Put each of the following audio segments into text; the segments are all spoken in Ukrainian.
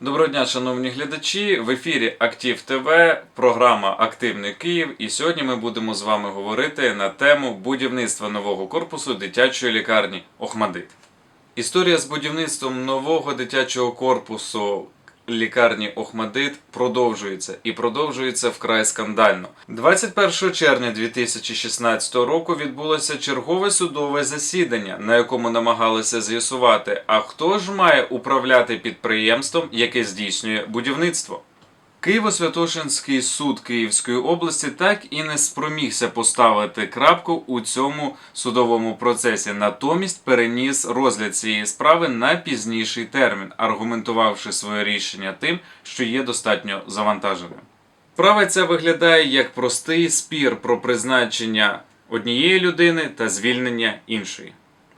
Доброго дня, шановні глядачі. В ефірі Актив ТВ, програма Активний Київ. І сьогодні ми будемо з вами говорити на тему будівництва нового корпусу дитячої лікарні Охмадит. Історія з будівництвом нового дитячого корпусу лікарні Охмадит продовжується і продовжується вкрай скандально. 21 червня 2016 року відбулося чергове судове засідання, на якому намагалися з'ясувати, а хто ж має управляти підприємством, яке здійснює будівництво. Києво-Святошинський суд Київської області так і не спромігся поставити крапку у цьому судовому процесі. Натомість переніс розгляд цієї справи на пізніший термін, аргументувавши своє рішення тим, що є достатньо завантаженим. Справа ця виглядає як простий спір про призначення однієї людини та звільнення іншої.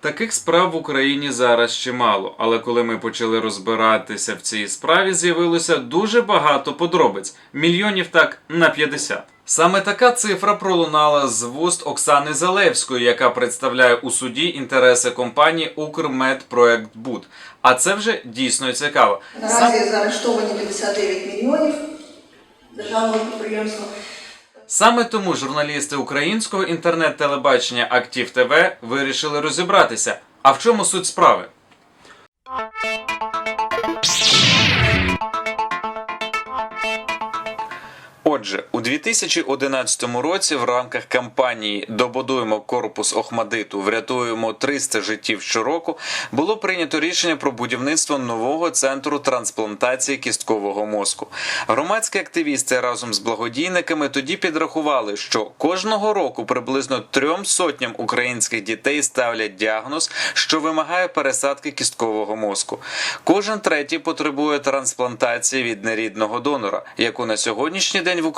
Таких справ в Україні зараз чимало, але коли ми почали розбиратися в цій справі, з'явилося дуже багато подробиць мільйонів так на 50. Саме така цифра пролунала з вуст Оксани Залевської, яка представляє у суді інтереси компанії Укрмедпроектбуд. А це вже дійсно цікаво. Наразі заарештовані 59 мільйонів державного підприємства. Саме тому журналісти українського інтернет-телебачення Актив ТВ вирішили розібратися. А в чому суть справи? Отже, у 2011 році в рамках кампанії Добудуємо корпус Охмадиту, врятуємо 300 життів щороку було прийнято рішення про будівництво нового центру трансплантації кісткового мозку. Громадські активісти разом з благодійниками тоді підрахували, що кожного року приблизно трьом сотням українських дітей ставлять діагноз, що вимагає пересадки кісткового мозку. Кожен третій потребує трансплантації від нерідного донора, яку на сьогоднішній день в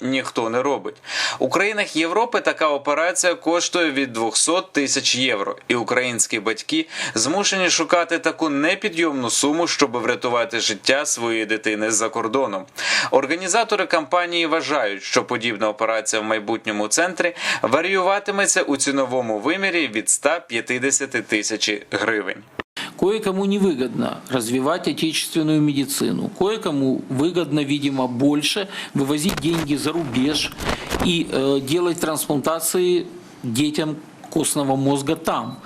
ніхто не робить. У країнах Європи така операція коштує від 200 тисяч євро, і українські батьки змушені шукати таку непідйомну суму, щоб врятувати життя своєї дитини за кордоном. Організатори кампанії вважають, що подібна операція в майбутньому центрі варіюватиметься у ціновому вимірі від 150 тисяч гривень. Кое-кому невыгодно развивать отечественную медицину, кое-кому выгодно, видимо, больше вывозить деньги за рубеж и э, делать трансплантации детям костного мозга там.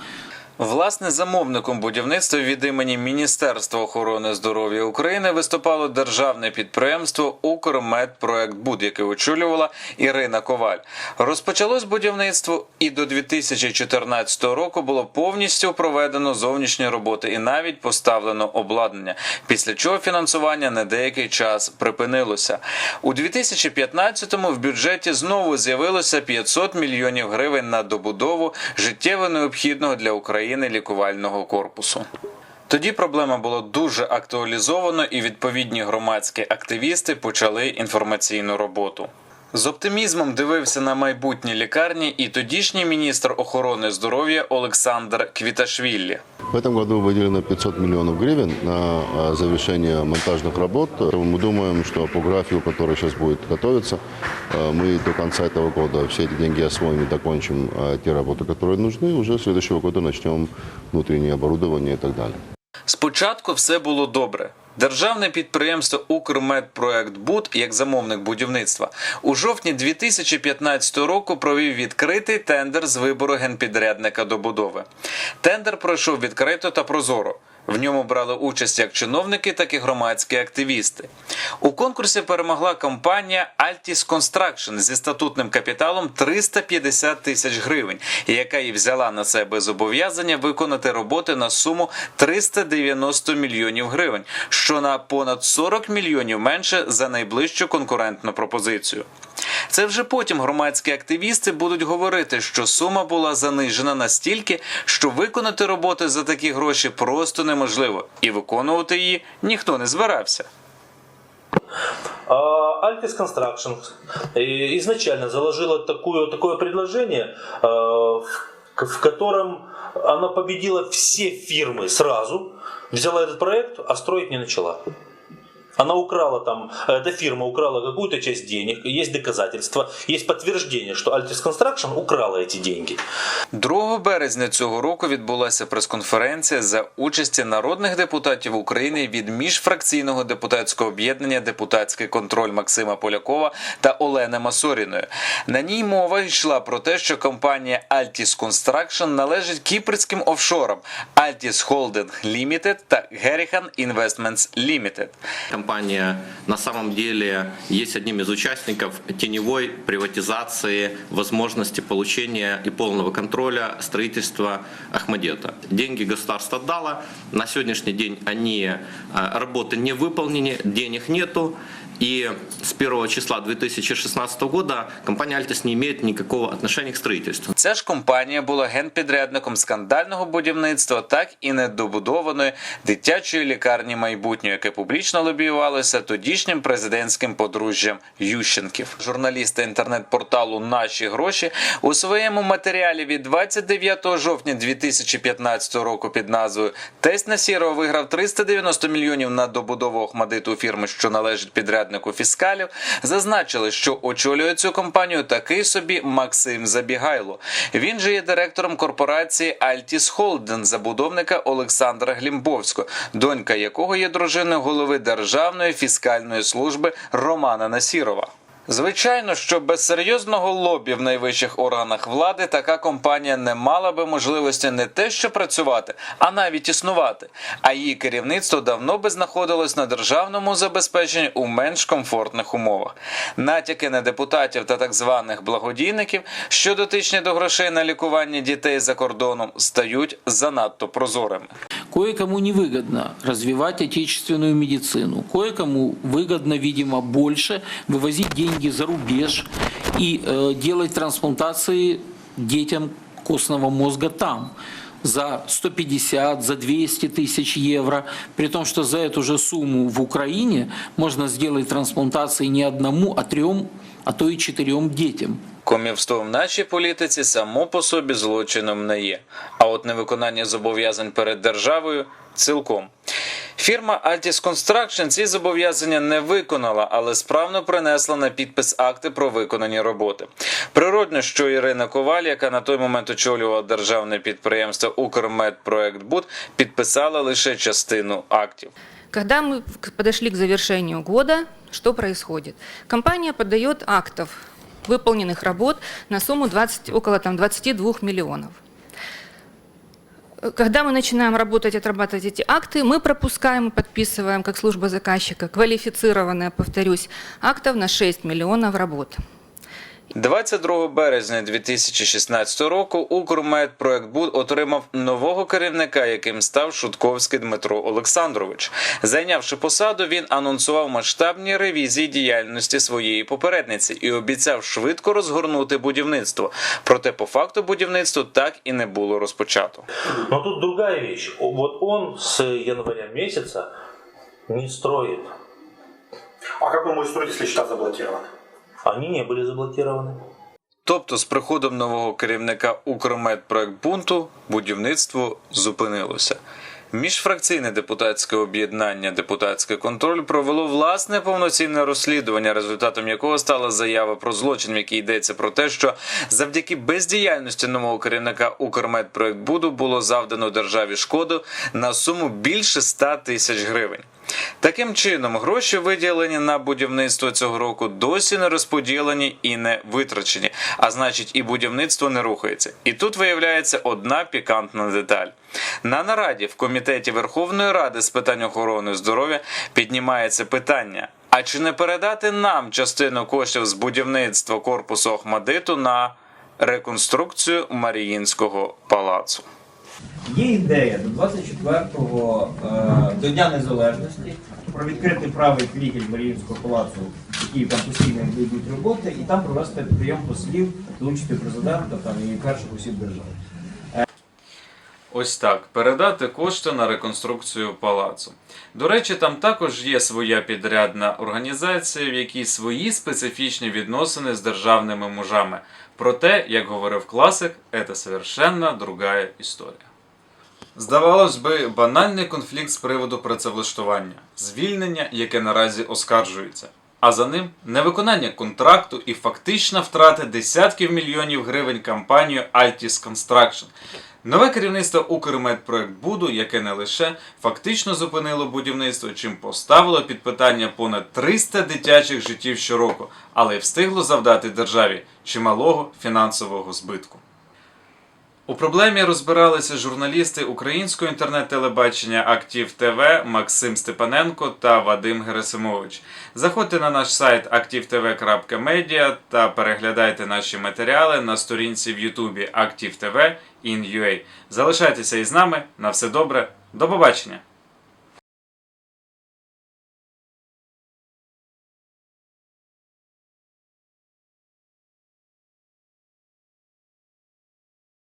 Власне, замовником будівництва від імені Міністерства охорони здоров'я України виступало державне підприємство «Укрмедпроектбуд», яке очолювала Ірина Коваль. Розпочалось будівництво, і до 2014 року було повністю проведено зовнішні роботи і навіть поставлено обладнання. Після чого фінансування на деякий час припинилося. У 2015-му в бюджеті знову з'явилося 500 мільйонів гривень на добудову життєво необхідного для України лікувального корпусу. Тоді проблема була дуже актуалізована, і відповідні громадські активісти почали інформаційну роботу. З оптимізмом дивився на майбутні лікарні і тодішній міністр охорони здоров'я Олександр Квіташвілі. В этом году выделено 500 миллионов гривен на а, завершение монтажных работ. Мы думаем, что по графику, который сейчас будет готовиться, а, мы до конца этого года все эти деньги освоим и закончим а, те работы, которые нужны. Уже с следующего года начнем внутреннее оборудование и так далее. Спочатку все було добре. Державне підприємство «Укрмедпроектбуд» як замовник будівництва у жовтні 2015 року провів відкритий тендер з вибору генпідрядника добудови. Тендер пройшов відкрито та прозоро. В ньому брали участь як чиновники, так і громадські активісти. У конкурсі перемогла компанія Altis Construction зі статутним капіталом 350 тисяч гривень, яка і взяла на себе зобов'язання виконати роботи на суму 390 мільйонів гривень, що на понад 40 мільйонів менше за найближчу конкурентну пропозицію. Це вже потім громадські активісти будуть говорити, що сума була занижена настільки, що виконати роботи за такі гроші просто неможливо, і виконувати її ніхто не збирався. А, Altis Construction э, изначально заложила такое, такое предложение, э, в в котором она победила все фирмы сразу, взяла этот проект, а строить не начала. Она украла там, эта фирма украла какую-то часть денег, есть доказательства, есть подтверждение, что Altis Construction украла эти деньги. 2 березня цього року відбулася прес-конференція за участі народних депутатів України від міжфракційного депутатського об'єднання Депутатський контроль Максима Полякова та Олени Масоріної. На ній мова йшла про те, що компанія Altis Construction належить кіпрським офшорам Altis Holding Limited та Gerihan Investments Limited. Компания на самом деле есть одним из участников теневой приватизации возможности получения и полного контроля строительства Ахмадета. Деньги государство дало, на сегодняшний день они, э, работы не выполнены, денег нету, и с 1 числа 2016 года компания «Альтис» не имеет никакого отношения к строительству. Ця ж компанія була генпідрядником скандального будівництва, так і недобудованої дитячої лікарні майбутнього, яке публічно лобіювалося тодішнім президентським подружжям Ющенків. Журналісти інтернет-порталу Наші гроші у своєму матеріалі від 29 жовтня 2015 року під назвою Тесть Насірова виграв 390 мільйонів на добудову Охмадиту фірми, що належить підряднику фіскалів, зазначили, що очолює цю компанію такий собі Максим Забігайло. Він же є директором корпорації Альтіс Холден, забудовника Олександра Глімбовського, донька якого є дружиною голови Державної фіскальної служби Романа Насірова. Звичайно, що без серйозного лобі в найвищих органах влади така компанія не мала би можливості не те, що працювати, а навіть існувати. А її керівництво давно би знаходилось на державному забезпеченні у менш комфортних умовах. Натяки на депутатів та так званих благодійників, що дотичні до грошей на лікування дітей за кордоном, стають занадто прозорими. Кое-кому невыгодно развивать отечественную медицину, кое-кому выгодно, видимо, больше вывозить деньги за рубеж и э, делать трансплантации детям костного мозга там за 150, за 200 тысяч евро, при том, что за эту же сумму в Украине можно сделать трансплантации не одному, а трем, а то и четырем детям. Комівство в нашій політиці само по собі злочином не є, а от невиконання зобов'язань перед державою цілком. Фірма Altis Construction ці зобов'язання не виконала, але справно принесла на підпис акти про виконані роботи. Природно, що Ірина Коваль, яка на той момент очолювала державне підприємство Укрмедпроектбуд, підписала лише частину актів. Когда мы к- подошли к завершению года, что происходит? Компания подает актов выполненных работ на сумму 20, около там, 22 миллионов. Э, Когда мы начинаем работать, отрабатывать эти акты, мы пропускаем и подписываем, как служба заказчика, квалифицированное, повторюсь, актов на 6 миллионов работ. 22 березня 2016 року Укрмедпроектбуд отримав нового керівника, яким став Шутковський Дмитро Олександрович. Зайнявши посаду, він анонсував масштабні ревізії діяльності своєї попередниці і обіцяв швидко розгорнути будівництво. Проте по факту будівництво так і не було розпочато. Но тут другая вещь. О, Вот он с января месяца не строит. А как он может строить, если счета заблокированы? Они не были заблокированы. Тобто, з приходом нового керівника Укрмедпроектбунту будівництво зупинилося. Міжфракційне депутатське об'єднання Депутатський контроль провело власне повноцінне розслідування, результатом якого стала заява про злочин, в якій йдеться про те, що завдяки бездіяльності нового керівника Укрмедпроектбуду було завдано державі шкоду на суму більше 100 тисяч гривень. Таким чином, гроші, виділені на будівництво цього року, досі не розподілені і не витрачені, а значить, і будівництво не рухається. І тут виявляється одна пікантна деталь. На нараді в комітеті Верховної Ради з питань охорони здоров'я піднімається питання. А чи не передати нам частину коштів з будівництва корпусу Охмадиту на реконструкцію Маріїнського палацу? Є ідея до 24-го е, до Дня Незалежності про відкрити правий флігель Маріїнського палацу, який там постійно йдуть роботи, і там провести прийом послів, долучити президента там і перших осіб держави. Ось так передати кошти на реконструкцію палацу. До речі, там також є своя підрядна організація, в якій свої специфічні відносини з державними мужами. Проте, як говорив класик, це совершенно другая історія. Здавалось би, банальний конфлікт з приводу працевлаштування, звільнення, яке наразі оскаржується. А за ним невиконання контракту і фактична втрата десятків мільйонів гривень компанію Altis Construction. Нове керівництво Укрмедпроектбуду, яке не лише фактично зупинило будівництво, чим поставило під питання понад 300 дитячих життів щороку, але й встигло завдати державі чималого фінансового збитку. У проблемі розбиралися журналісти українського інтернет-телебачення Актив ТВ Максим Степаненко та Вадим Герасимович. Заходьте на наш сайт aktivtv.media та переглядайте наші матеріали на сторінці в Ютубі Актив ТВ in. Залишайтеся із нами. На все добре. До побачення!